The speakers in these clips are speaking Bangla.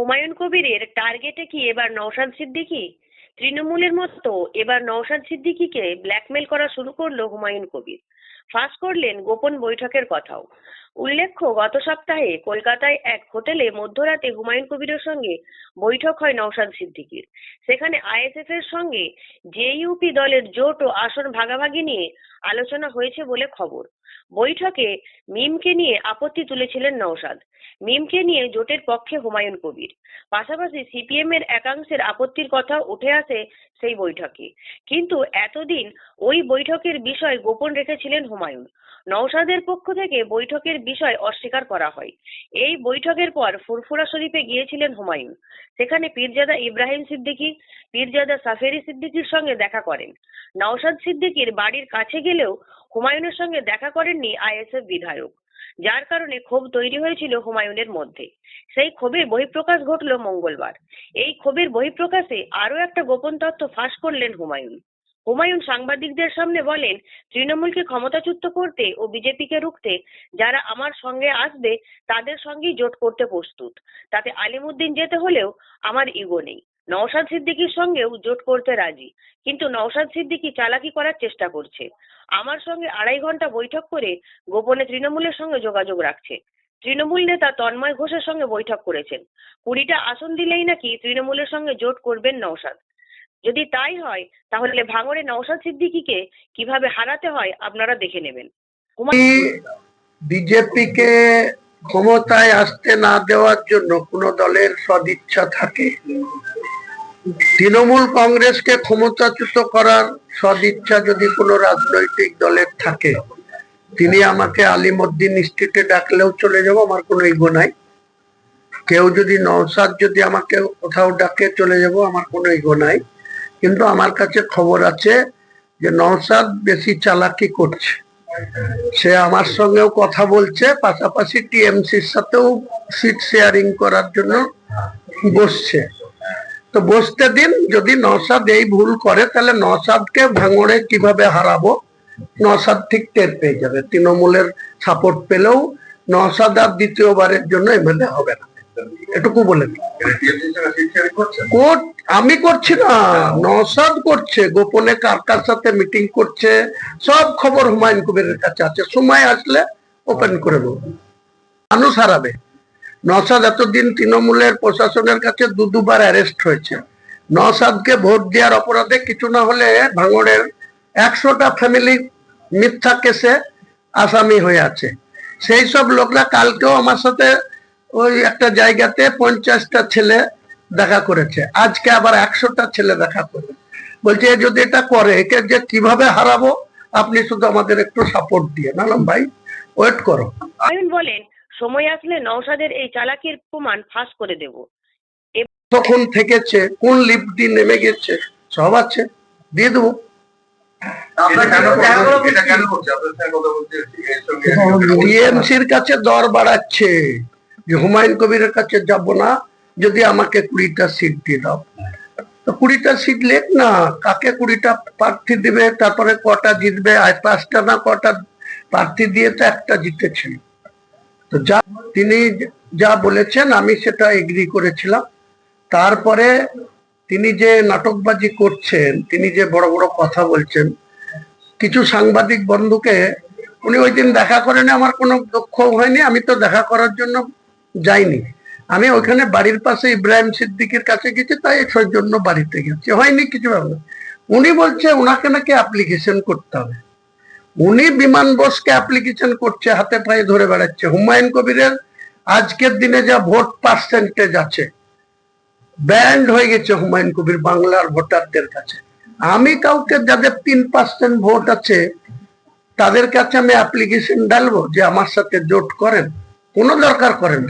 হুমায়ুন কবিরের টার্গেটে কি এবার নওশাদ সিদ্দিকি? তৃণমূলের মতো এবার নওশাদ সিদ্দিকিকে ব্ল্যাকমেল করা শুরু করল হুমায়ুন কবির। ফাঁস করলেন গোপন বৈঠকের কথাও। উল্লেখ্য, গত সপ্তাহে কলকাতায় এক হোটেলে মধ্যরাতে হুমায়ুন কবিরের সঙ্গে বৈঠক হয় নওশাদ সিদ্দিকীর। সেখানে আইএসএফ এর সঙ্গে জেইউপি দলের জোট ও আসন ভাগাভাগি নিয়ে আলোচনা হয়েছে বলে খবর। বৈঠকে মিমকে নিয়ে আপত্তি তুলেছিলেন নওশাদ মিমকে নিয়ে জোটের পক্ষে হুমায়ুন কবির। পাশাপাশি সিপিএম এর একাংশের আপত্তির কথা উঠে আসে সেই বৈঠকে। কিন্তু এতদিন ওই বৈঠকের বিষয় গোপন রেখেছিলেন হুমায়ুন। নওশাদের পক্ষ থেকে বৈঠকের বিষয় অস্বীকার করা হয়। এই বৈঠকের পর ফুরফুরা শরীফে গিয়েছিলেন হুমায়ুন। সেখানে পীরজাদা ইব্রাহিম সিদ্দিকী, পীরজাদা সাফেরি সিদ্দিকীর সঙ্গে দেখা করেন। নওশাদ সিদ্দিকীর বাড়ির কাছে গেলেও হুমায়ুনের সঙ্গে দেখা করেননি আইএসএফ বিধায়ক। যার কারণে ক্ষোভ তৈরি হয়েছিল হুমায়ুনের মধ্যে। সেই ক্ষোভের বহিঃপ্রকাশ ঘটল মঙ্গলবার। এই ক্ষোভের বহিঃপ্রকাশে আরও একটা গোপন তথ্য ফাঁস করলেন হুমায়ুন। হুমায়ুন সাংবাদিকদের সামনে বলেন, তৃণমূলকে ক্ষমতাচ্যুত করতে ও বিজেপিকে রুখতে যারা আমার সঙ্গে আসবে, তাদের সঙ্গেই জোট করতে প্রস্তুত। তাতে আলিমুদ্দিন যেতে হলেও আমার ইগো নেই। নওশাদ সিদ্দিকীর সঙ্গেও জোট করতে রাজি। কিন্তু নওশাদ সিদ্দিকী চালাকি করার চেষ্টা করছে। আমার সঙ্গে আড়াই ঘণ্টা বৈঠক করে গোপনে তৃণমূলের সঙ্গে যোগাযোগ রাখছে। তৃণমূল নেতা তন্ময় ঘোষের সঙ্গে বৈঠক করেছেন। কুড়িটা আসন দিলেই নাকি তৃণমূলের সঙ্গে জোট করবেন নওশাদ। যদি তাই হয়, তাহলে ভাঙড়ে নওশাদ সিদ্দিকীকে কীভাবে হারাতে হয় আপনারা দেখে নেবেন। বিজেপিকে ক্ষমতায় আসতে না দেওয়ার জন্য কোন দলের সদিচ্ছা থাকে। তৃণমূল কংগ্রেসকে ক্ষমতাচ্যুত করার সদিচ্ছা যদি কোনো রাজনৈতিক দলের থাকে, তিনি আমাকে আলিমুদ্দিন ইনস্টিটিউটে ডাকলেও চলে যাব, আমার কোনো ইগো নাই। কেউ যদি নওসাদ যদি আমাকে কোথাও ডাকে চলে যাব, আমার কোনো ইগো নাই। কিন্তু আমার কাছে খবর আছে যে নওসাদ বেশি চালাকি করছে। সে আমার সঙ্গেও কথা বলছে, পাশাপাশি টিএমসির সাথেও সিট শেয়ারিং করার জন্য বসছে। তো বসতে দিন, যদি নসাদ এই ভুল করে, তাহলে নসাদকে ভাঙড়ে কীভাবে হারাবো? নসাদ ঠিক টের পেয়ে যাবে। তৃণমূলের সাপোর্ট পেলেও নসাদ আর দ্বিতীয়বারের জন্য এমএলএ হবে না। এটুকু বলে। কোর্ট, আমি করছি না নসাদ করছে, গোপনে কার কার সাথে মিটিং করছে, সব খবর হুমায়ুন কবিরের কাছে আছে। সময় আসলে ওপেন করে দেবো মানুষ হারাবে। নসাদ এতদিন তৃণমূলের প্রশাসনের কাছে দু দুবার অ্যারেস্ট হয়েছে। নসাদকে ভোট দেওয়ার অপরাধে কিছু না হলে ভাঙড়ের একশোটা ফ্যামিলি মিথ্যা কেসে আসামি হয়ে আছে। সেই সব লোকরা কালকেও আমার সাথে ওই একটা জায়গাতে পঞ্চাশটা ছেলে দেখা করেছে। আজকে আবার একশোটা ছেলে দেখা করবে বলছে যদি এটা করে, একে যে কীভাবে হারাবো? আপনি শুধু আমাদের একটু সাপোর্ট দিয়ে। নালাম ভাই ওয়েট করো। বলেন সময় আসলে নওশাদের এই চালাকির প্রমাণ ফাঁস করে দেব। তখন থেকেছে কোন লিফট দিয়ে নেমে গেছে সব আছে দিয়ে দেবো। টিএমসির কাছে দর বাড়াচ্ছে। যে হুমায়ুন কবিরের কাছে যাব না যদি আমাকে কুড়িটা সিট দিয়ে দাও। তো কুড়িটা সিট লেখ না কাকে কুড়িটা প্রার্থী দিবে তারপরে কটা জিতবে আর পাঁচটা না কটা প্রার্থী দিয়ে তো একটা জিতেছিল তো যা তিনি যা বলেছেন, আমি সেটা এগ্রি করেছিলাম। তারপরে তিনি যে নাটকবাজি করছেন, তিনি যে বড় বড় কথা বলছেন, কিছু সাংবাদিক বন্ধুকে উনি ওই দিন দেখা করেন, আমার কোনো দুঃখ হয়নি, আমি তো দেখা করার জন্য যাইনি। আমি ওখানে বাড়ির পাশে ইব্রাহিম সিদ্দিকের কাছে গেছি, তাই সেই জন্য বাড়িতে গেছি। হয়নি কিছু ব্যাপার। উনি বলছে, ওনাকে নাকি অ্যাপ্লিকেশন করতে হবে। উনি বিমান বোসকে অ্যাপ্লিকেশন করছে, হাতে পায়ে ধরে বেড়াচ্ছে। হুমায়ুন কবিরের আজকের দিনে যা ভোট পার্সেন্টেজ আছে ব্যান্ড হয়ে গেছে হুমায়ুন কবির বাংলার ভোটারদের কাছে। আমি কাউকে যাদের তিন পার্সেন্ট ভোট আছে, তাদের কাছে আমি অ্যাপ্লিকেশন ডালবো যে আমার সাথে জোট করেন। কোনো দরকার করেন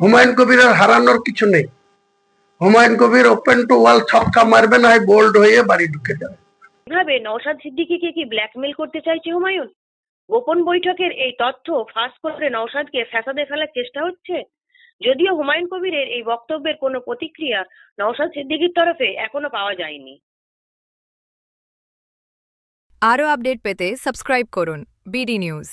হুমায়ুন কবিরের হারানোর কিছু নেই। Humayun Kabir open to wall ছক্কা মারবে, না বোল্ড হয়ে বাড়ি ঢুকে যাবে। এভাবে নওশাদ সিদ্দিকীকে কি ব্ল্যাকমেল করতে চাইছে হুমায়ুন? গোপন বৈঠকের এই তথ্য ফাঁস করে নওশাদকে ফ্যাসাদে ফেলার চেষ্টা হচ্ছে? যদিও হুমায়ুন কবিরের এই বক্তব্যের কোনো প্রতিক্রিয়া নওশাদ সিদ্দিকীর তরফে এখনও পাওয়া যায়নি। আরও আপডেট পেতে সাবস্ক্রাইব করুন বিডি নিউজ।